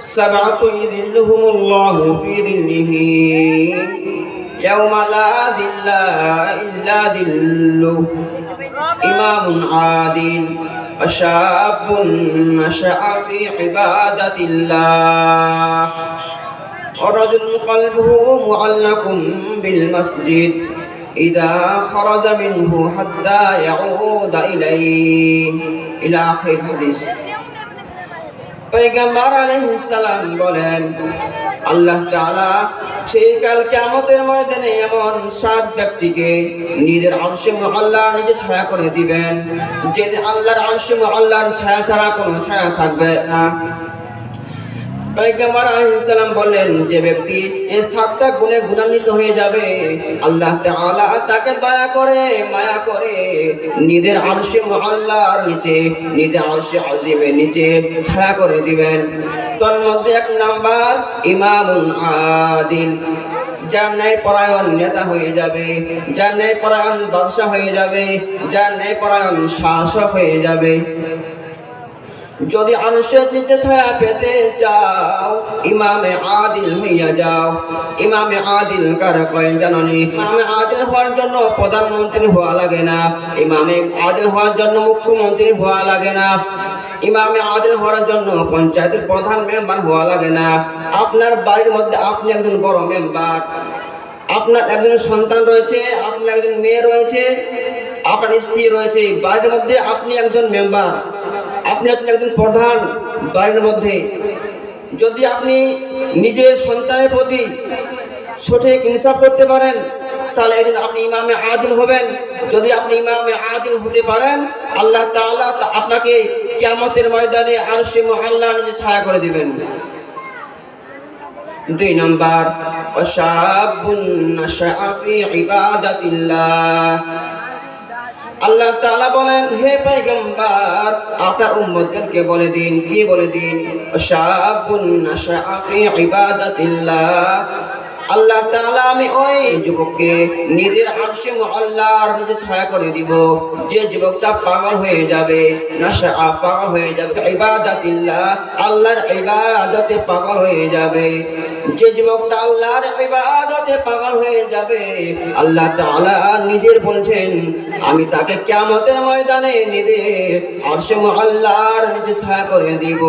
سبعة يذلهم الله في ذله يوم لا ذل إلا ذله إمام عادل وشاب نشأ في عبادة الله ورجل قلبه معلق بالمسجد إذا خرج منه حتى يعود إليه إلى آخر الحديث পয়গম্বর আলাইহিস সালাম বলেন, আল্লাহ তাআলা সেই কাল কিয়ামতের ময়দানে এমন সাত ব্যক্তিকে নিজের আরশে মুআল্লা নিজে ছায়া করে দিবেন যে আল্লাহর আরশে মুআল্লার ছায়া ছাড়া কোনো ছায়া থাকবে না। পয়গম্বর আলাইহিস সালাম বললেন, যে ব্যক্তি এই সাতটা গুণে গুণান্বিত হয়ে যাবে, আল্লাহ তাআলা তাকে দয়া করে, মায়া করে নিজের আরশে মুআল্লার নিচে নিজের আরশে আজিমের নিচে ছায়া করে দিবেন। তোর মধ্যে এক নাম্বার, ইমামুন আদিল। যার ন্যায় পরায়ণ নেতা হয়ে যাবে, যার ন্যায় পরায়ণ বাদশাহ হয়ে যাবে, যার ন্যায় পরায়ণ শাসক হয়ে যাবে। যদি আনুষের নিচে ছায়া পেতে চাও, ইমামে আদিল হইয়া যাও। ইমামে আদিল কার কয়েন জাননি ইমামে আদিল হওয়ার জন্য প্রধানমন্ত্রী হওয়া লাগে না। ইমামে আদিল হওয়ার জন্য মুখ্যমন্ত্রী হওয়া লাগে না। ইমামে আদিল হওয়ার জন্য পঞ্চায়েতের প্রধান মেম্বার হওয়া লাগে না। আপনার বাড়ির মধ্যে আপনি একজন বড় মেম্বার। আপনার একজন সন্তান রয়েছে, আপনার একজন মেয়ে রয়েছে, আপনার স্ত্রী রয়েছে বাড়ির মধ্যে আপনি একজন মেম্বার। আপনি হচ্ছেন একজন প্রধান বাড়ির মধ্যে। যদি আপনি নিজের সন্তানের প্রতি সঠিক ইনসাফ করতে পারেন, তাহলে একদিন আপনি ইমামে আদিল হবেন। যদি আপনি ইমামে আদিল হতে পারেন, আল্লাহ তাআলা আপনাকে কিয়ামতের ময়দানে আরশে আল্লাহ নিজে ছায়া করে দিবেন। দুই নম্বর ইবাদাতিল্লাহ। আল্লাহ তাআলা বলেন, হে পয়গম্বর, আপনার উম্মতদেরকে বলে দিন। কি বলে দিন? শাবুন ইবাদাতিল্লাহ। আল্লাহ তাআলা, আমি ওই যুবককে নিজের আরশে আল্লাহর নিজে ছায়া করে দিব। যে যুবকটা পাগল হয়ে যাবে পাগল হয়ে যাবে। ইবাদাতিল্লাহ, আল্লাহর ইবাদতে পাগল হয়ে যাবে। যে যুবকটা আল্লাহর ইবাদতে পাগল হয়ে যাবে, আল্লাহ তাআলা নিজের বলছেন, আমি তাকে কিয়ামতের ময়দানে নিজের আরশে আল্লাহর নিজে ছায়া করে দিব।